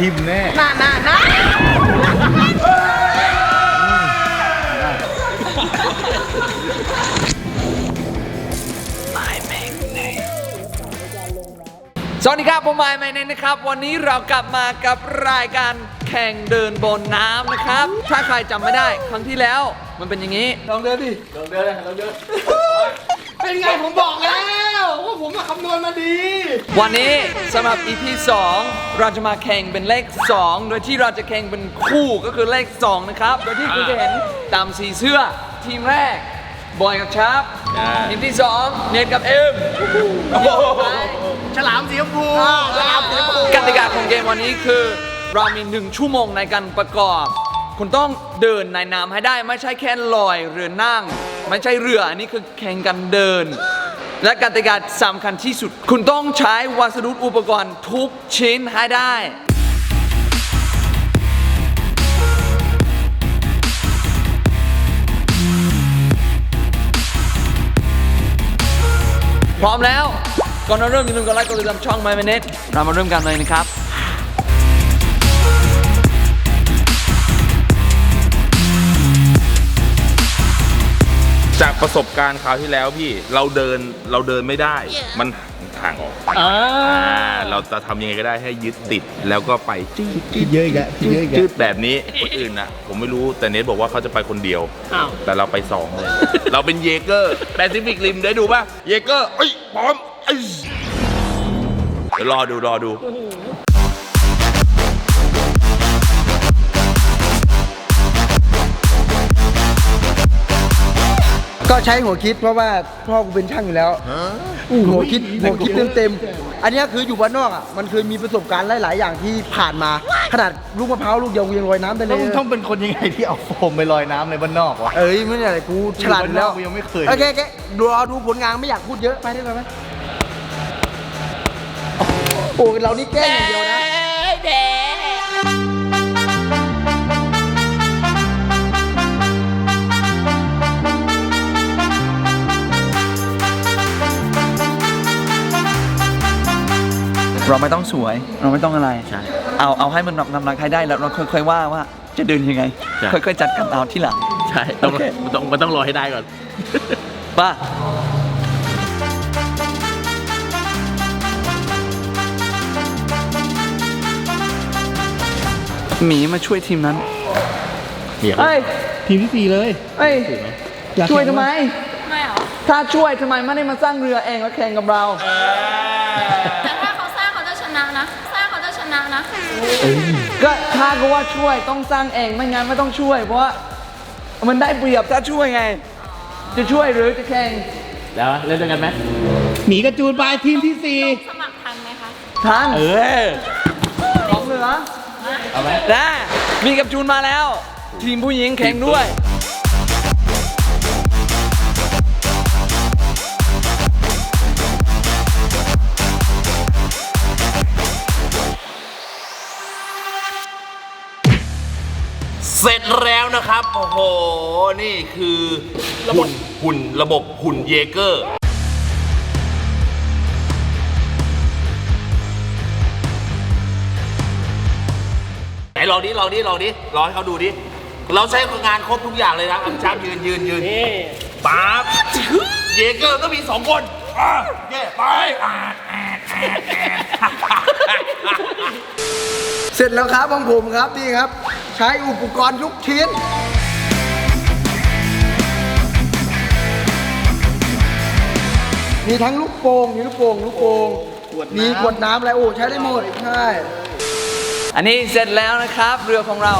ทิมแน่น่าน่าน่าสวัสดีครับผมไมค์ไมเนนนะครับ วันนี้เรากลับมากับรายการแข่งเดินบนน้ำนะครับ ถ้าใครจำไม่ได้ ครั้งที่แล้วมันเป็นอย่างนี้ ลองเดินดิ ลองเดินเลยลองเดิน เป็นไงผมบอกแล้วว่าผมมาคำนวณมาดี วันนี้สำหรับ EP 2 เราจะมาแข่งเป็นเลข 2 โดยที่เราจะแข่งเป็นคู่ก็คือเลข 2 นะครับ โดยที่คุณจะเห็นตามสีเสื้อทีมแรก บอยกับชาร์ปทีมที่ 2 เนทกับเอ็มฉลามสีชมพูฉลามสีชมพูกติกาของเกมวันนี้คือ เรามี 1 ชั่วโมงในการประกอบ คุณต้องเดินในน้ำให้ได้ไม่ใช่แค่ลอยหรือนั่ง ไม่ใช่เรืออันนี้คือแข่งกันเดิน และกติกาสำคัญที่สุด คุณต้องใช้วัสดุอุปกรณ์ทุกชิ้นให้ได้ พร้อมแล้ว ก่อนเราเริ่มอย่าลืมกดไลค์กดติดตามช่อง My Minute เรามาเริ่มกันเลยนะครับ จากประสบการณ์คราวที่แล้วพี่เราเดินเราเดินไม่ได้ มันห่างออกอ่า เราจะทำยังไงก็ได้ให้ยึดติดแล้วก็ไปจืดจืดเยอะอีกแล้วเยอะอีกจืแล้วดแบบนี้คนอื่นนะผมไม่รู้แต่เนทบอกว่าเขาจะไปคนเดียวแต่เราไปสองเลย เราเป็นเยเกอร์แปซิฟิกริมได้ดูป่ะ เยเกอร์เอ้ยพร้อมเอ้ยเดี๋ยวรอดูรอดู ก็ใช้หัวคิดเพราะว่าพ่อกูเป็นช่างอยู่แล้ว หัวคิดหัวคิดเต็มๆ อันเนี้ยคืออยู่บ้านนอกอะ มันเคยมีประสบการณ์หลาย ๆ อย่างที่ผ่านมา ขนาดลูกมะพร้าวลูกเดียวกูยังลอยน้ำได้เลต้อยงต้องเป็นคนยังไงที่เอาโฟมไปลอยน้ำในบ้านนอกวะ เอ้ยไม่ใช่อะไรกูฉลาดอยู่แล้วกูยังไม่เคย โอเคโอเคดูรอดูผลงานไม่อยากพูดเยอะไปได้ไหมโอ้เรานี่แกล้งอย่างเดียวนะ เราไม่ต้องสวยเราไม่ต้องอะไรเอาเอาให้มันนำรักให้ได้แล้วเราค่อยๆว่าว่าจะเดินยังไง ใช่ ค่อยๆจัดกันเอาที่หลัง ใช่ต้องโอเค มันต้องมันต้องรอให้ได้ก่อน ป่ะหมีมาช่วยทีมนั้นเดี๋ยวเฮ้ยทีมที่สี่เลยเฮ้ยอยากช่วยแข่งทำไม ไม่เหรอ ถ้าช่วยทำไมไม่ได้มาสร้างเรือเองแล้วแข่งกับเราแก็ถ้าก็ว่าช่วยต้องสร้างเองไม่งั้นไม่ต้องช่วย เพราะว่ามันได้เปรียบถ้าช่วยไง จะช่วยหรือจะแข่งแล้วเล่นด้วยกันไหมหมีกระจูนไปทีมที่สี่สมัครทันไหมคะทันเออของเหลือเอาไหมได้มีกับจูนมาแล้ว ทีมผู้หญิงแข่งด้วย เสร็จแล้วนะครับ โอ้โห นี่คือหุ่นหุ่นระบบหุ่นเยเกอร์ ไหนลองดิลองดิลองดิลองให้เขาดูดิ เราใช้งานครบทุกอย่างเลยนะอัมชาบยืนยืนยืนปั๊บเยเกอร์ก็มีสองคนอะเย่ไปอะเสร็จแล้วครับของผมครับนี่ครับใช้อุปกรณ์ทุกชิ้น มีทั้งลูกโป่งมีลูกโป่งลูกโป่งมีขวดน้ำอะไรโอ้ใช้ได้หมด ใช่ อันนี้เสร็จแล้วนะครับ เรือของเรา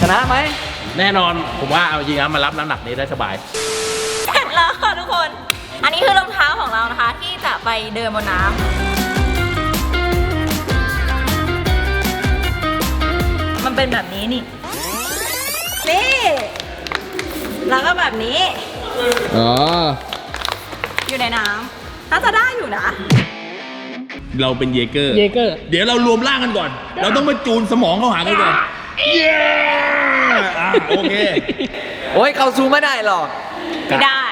ชนะไหม แน่นอนผมว่าเอาจริงนะมารับน้ำหนักนี้ได้สบาย เสร็จแล้วค่ะทุกคน อันนี้คือรองเท้าของเรานะคะ ที่จะ ไปเดินบนน้ำมันเป็นแบบนี้นี่นี่แล้วก็แบบนี้ อ๋อ อยู่ในน้ำน่าจะได้อยู่นะ เราเป็นเยเกอร์ เยเกอร์ เดี๋ยวเรารวมร่างกันก่อน เราต้องมาจูนสมองเข้าหากันก่อน เย้อะโอเค โอ้ยเขาสู้ไม่ได้หรอก ไม่ได้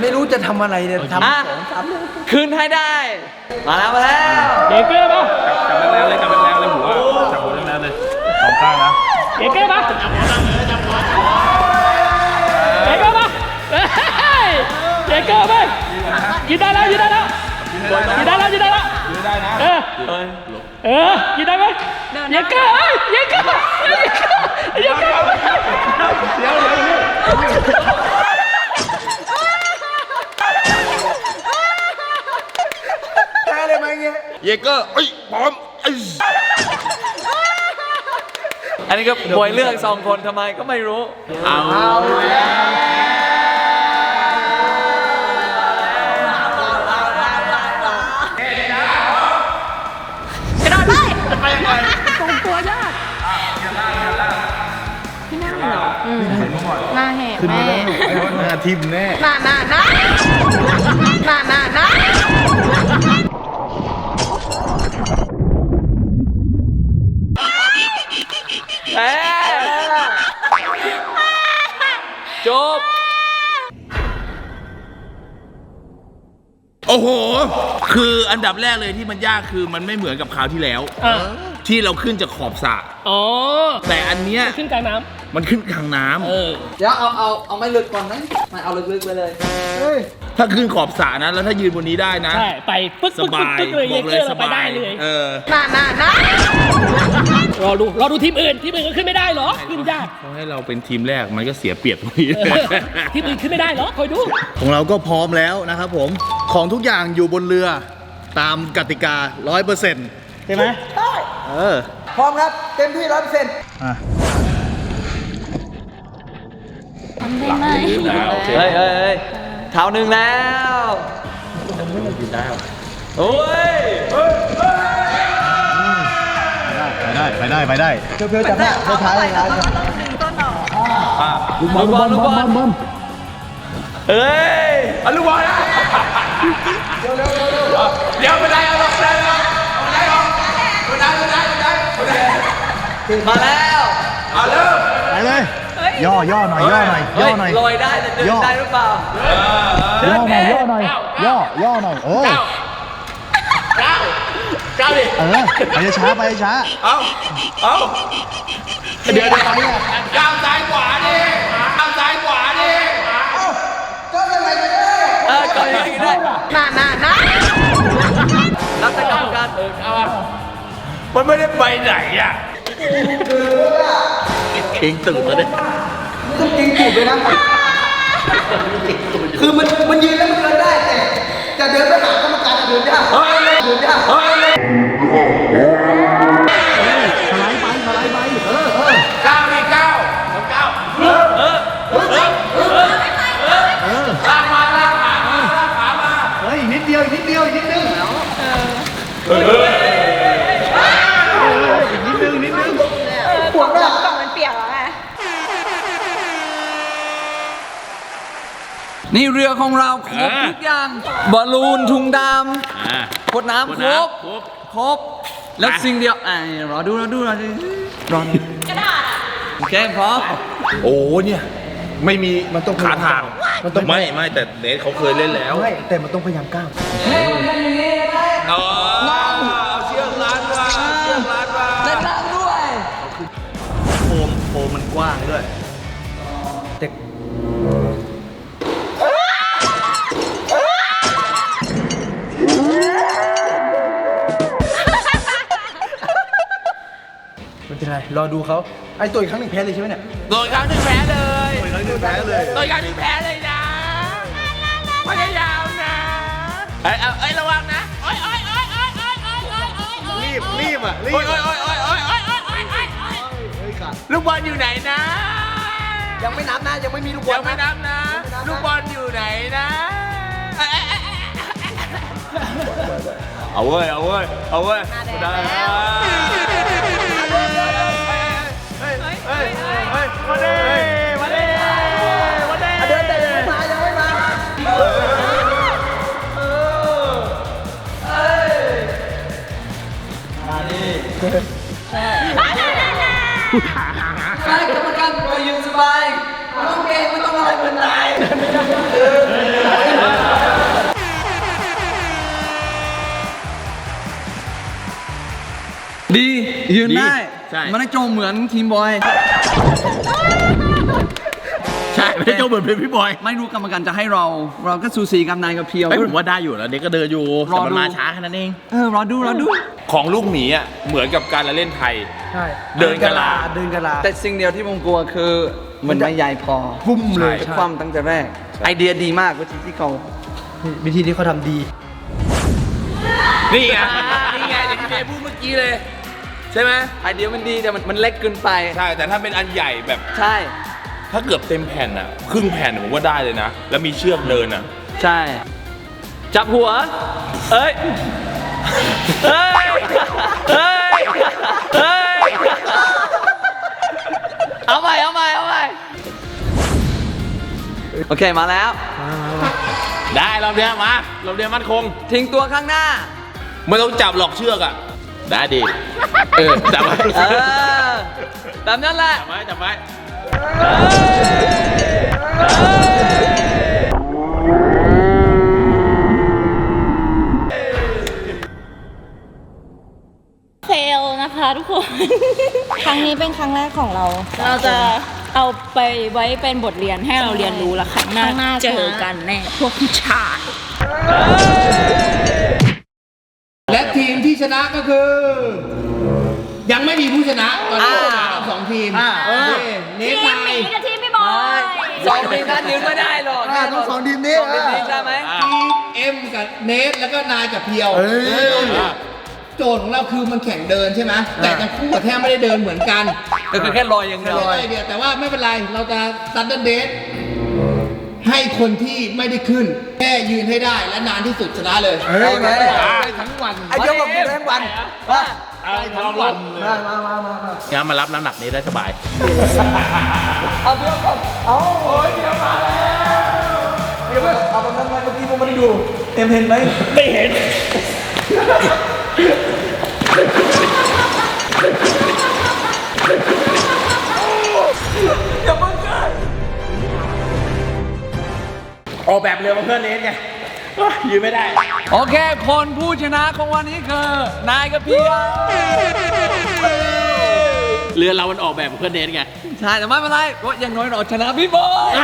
ไม่รู้จะทำอะไรเนี่ยทำอะสองสามเรื่องคืนให้ได้ มาแล้วมาแล้วเยเกอร์ป่ะจับแรงๆเลยจับแรงๆเลยหัวจับหัวแรงๆเลยสองข้างนะเยเกอร์ป่ะเยเกอร์ป่ะเยเกอร์ป่ะยืนได้แล้วยืนได้แล้วยืนได้แล้วยืนได้แล้วยืนได้นะเออเออยืนได้ไหมเยเกอร์เอ้ยเยเกอร์เยเกอร์เดี๋ยวเดี๋ยว แพ้เลยไหม เงี้ยเยเกอร์เอ้ยปอมเอ้ยอันนี้ก็บอยเลือกสองคนทำไมก็ไม่รู้ เอากระโดดไปหน้าแหกแม่หน้าทิมแน่หน้าหน้าหน้าหน้าหน้าหน้า แพ้ จบ โอ้โห คืออันดับแรกเลยที่มันยากคือมันไม่เหมือนกับคราวที่แล้วที่เราขึ้นจากขอบสระอ๋อแต่อันเนี้ยขึ้นกลางน้มันขึ้นกลางน้ำำเออ เดี๋ยวเอาเอาเอาไม่ลึกก่อนไหมไม่เอาลึกๆไปเลยเฮ้ยถ้าขึ้นขอบสระนะแล้วถ้ายืนบนนี้ได้นะ ใช่ ไปปึ๊กสปึ๊กบายปึ๊กเลยบเยอกเกเลอยร์สเราไปบาได้ยเลย เออหน้าหน้าหน้า รอดูรอดูทีมอื่น ทีมอื่นก็ขึ้นไม่ได้เหรอ ขึ้นยาก เขาให้เราเป็นทีมแรกมันก็เสียเปรียบตรงนี้เออทีมอื่นขึ้นไม่ได้เหรอ คอยดู ของเราก็พร้อมแล้วนะครับผม ของทุกอย่างอยู่บนเรือตามกติกา 100%ใช่ไหมได้เออ พร้อมครับ เต็มที่ร้อยเปอร์เซ็นต์อะทำได้ไหมเฮ้ยเฮ้ยเฮ้ยเท้าหนึ่งแล้วโอ้ย ไปได้ไปได้ไปได้เพียวๆจับหน้าเพียวท้ายเลยนะต้องดึงต้นออกลูกบอลลูกบอลลูกบอลเฮ้ยเอาลูกบอลนะเดี๋ยวเดี๋ยวเดี๋ยวเดี๋ยวไม่ได้เอาลงได้เอาได้เอาไม่ได้ไม่ได้ไม่ได้ไม่ได้มาแล้วเอาเริ่มไปเลยย่อย่อหน่อยย่อหน่อยย่อหน่อยลอยได้แต่เดินย่อได้หรือเปล่าย่อหน่อยย่อหน่อยย่อย่อหน่อยเออก้าว ก้าวดิเออไปช้าไปช้าเอาเอาเดี๋ยวเดี๋ยวก้าวซ้ายขวาดิก้าวซ้ายขวาดิเออก่อนอย่างนี้ได้หน้าหน้าหน้ารับแต่กรรมการเออเอาอะมันไม่ได้ไปไหนอะเองตื่นแล้วเนี่ยต้องกินจูบเลยนะคือมันมันยืนแล้วมันเดินได้แต่ จะเดินไปหากรรมการเดินยากเดินยากก้าวดิก้าวก้าวเออเออเออเออลากมาลากขามาลากขามาเฮ้ยนิดเดียวนิดเดียวนิดนึงปว นี่เรือของเราครบทุกอย่างบอลลูนถุงดอ่าำขวดน้ำครบครบ ครบ แล้วสิ่งเดียวอะรอดูรอดูรอดูรอดูกระดาษอะโอเคพร้อมโอ้เนี่ย ไม่มีมันต้องขาทางไม่ไม่แต่เนทเขาเคยเล่นแล้ว ไม่แต่มันต้องพยายามก้าว อ๋อ เป็นไรรอดูเขาไอ้ตัวอีกครั้งหนึ่งแพ้เลยใช่ไหมเนี่ยโดนครั้งหนึ่งแพ้เลยครั้งหนึ่งแพ้เลยโดนครั้งหนึ่งแพ้เลยนะพยายามนะเอ้ยเอาเอ้ยระวังนะโอ้ยโอ้ยโอ้ยโอ้ยโอ้ยโอ้ยโอ้ยโอ้ยโอ้ยรีบรีบอะรีโอ้ยบโอ้ยโอ้ยโอ้ยโอ้ยโอ้ยโอ้ยโอ้ยโอ้ยโอ้ยลูกบอลอยู่ไหนนะ ยังไม่นับนะยังไม่มีลูกบอยัลงไม่นะนับนะ ลูกบอลอยู่ไหนนะเอ้ยเอ้ยเอ้ยเอ้ยเอาเว้ยเอาเว้ยเอาเว้ยหน้าแดงได้แล้ว ด้มาด้มาด้เดินเตะยังไม่มายังไม่มามาดิใช่กรรมการปล่อยยืนสบายไม่ต้องเกรงไม่ต้องอะไรเหมือนนายดียืนได้มันได้โจมเหมือนทีมบอย ช่ไม่ได้โจเหมือนเป็นพี่บอยไม่รู้กรรมการจะให้เรา เราก็สูสีกับนายกับเพียว ไอ้ยผมว่าได้อยู่แล้วเด็กก็เดินอยู่รอแต่มันดูมาช้าแค่นั้นเอง เออรอดูรอดู ของลูกหมีอะเหมือนกับการละเล่นไทย ใช่เดินกะลา เดินกะลา แต่สิ่งเดียวที่ผมกลัวคือมันไม่ใหญ่พอพุ่มเลยใช่ความตั้งแต่แรก ไอเดียดีมากวิธีที่เขา วิธีที่เขาทำดี นี่ไงนี่ไงอย่างที่เจพูดเมื่อกี้เลย ใช่ไหมไอเดียมันดีแต่มันมันเล็กเกินไป ใช่ แต่ถ้าเป็นอันใหญ่แบบ ใช่ ถ้าเกือบเต็มแผ่นอะครึ่งแผ่นผมว่าได้เลยนะ แล้วมีเชือกเดินอะใช่ จับหัว เอ้ยเฮ้ยเฮ้ยเฮ้ย เอาใหม่เอาใหม่เอาใหม่โอเคมาแล้ว ได้รอบเนี้ยมารอบเนี้ยมั่นคง ทิ้งตัวข้างหน้า ไม่ต้องจับหลอกเชือกอะได้ดี เออจับไว้เออแบบนั้นแหละ จับไว้จับไว้ เฟลนะคะทุกคน ครั้งนี้เป็นครั้งแรกของเรา เราจะเอาไปไว้เป็นบทเรียนให้เราเรียนรู้ละครั้งหน้า เจอกันแน่พวกผู้ชาย และทีมที่ชนะก็คือ ยังไม่มีผู้ชนะตอนนี้อ่าชนะกับสองทีม อ่าโอเคเน ทีมหมีกับทีมพี่บอยสองทีมนั้นยืนไม่ได้หรอกอ่าต้องสองทีมนี้ สองทีมนี้ใช่ไหมทีมเอ็มกับเนสแล้วก็นายกับเพียวเอ้ยเออโจทย์ของเราคือมันแข่งเดินใช่ไหมแต่ทั้งคู่แทบไม่ได้เดินเหมือนกันก็คือแค่ลอยอย่างเดียวแค่ได้เดียวแต่ว่าไม่เป็นไรเราจะซัดเดิลเดทให้คนที่ไม่ได้ขึ้น แค่ยืนให้ได้และนานที่สุดชนะเลย เฮ้ย ได้ทั้งวัน ไอ้เจ้าบอกกูแรงวันว่า ทั้งวันมามามามามางั้นมารับน้ำหนักนี้ได้สบาย เอาเพื่อนก่อนเอาโอ้ยเดี๋ยวมาแล้วเดี๋ยวเอาแบบนั้นมาเมื่อกี้ผมไม่ได้ดูเอ็มเห็นไหมไม่เห็นออกแบบเรือมาเพื่อนเนสไงโอ๊ ยยืนไม่ได้ โอเค คนผู้ชนะของวันนี้คือ นายกับเพียวเรือเรามันออกแบบเพื่อนเนสไง ใช่แต่ไม่เป็นไรเพราะอย่างน้อยเราชนะพี่บอย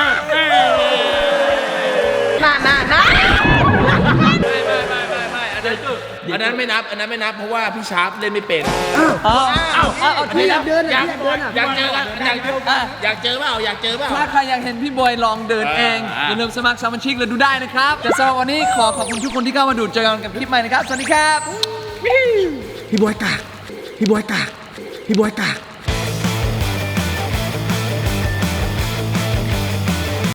น่าน่าน่า อันนั้นไม่นับ อันนั้นไม่นับเพราะว่าพี่ชาร์ปเล่นไม่เป็นเอาเอาเอาเอาที่อยากเดินอยากอยากเดินอะอยากเจอกันอยากอะอยากเจอเปล่าอยากเจอเปล่า ถ้าใครอยากเห็นพี่บอยลองเดินเองอ่า อย่าลืมสมัครสมาชิกเลยดูได้นะครับแต่สำหรับวันนี้ขอขอบคุณทุกคนที่เข้ามาดูเจอกันกับคลิปใหม่นะครับ สวัสดีครับ พี่บอยกากพี่บอยกากพี่บอยกาก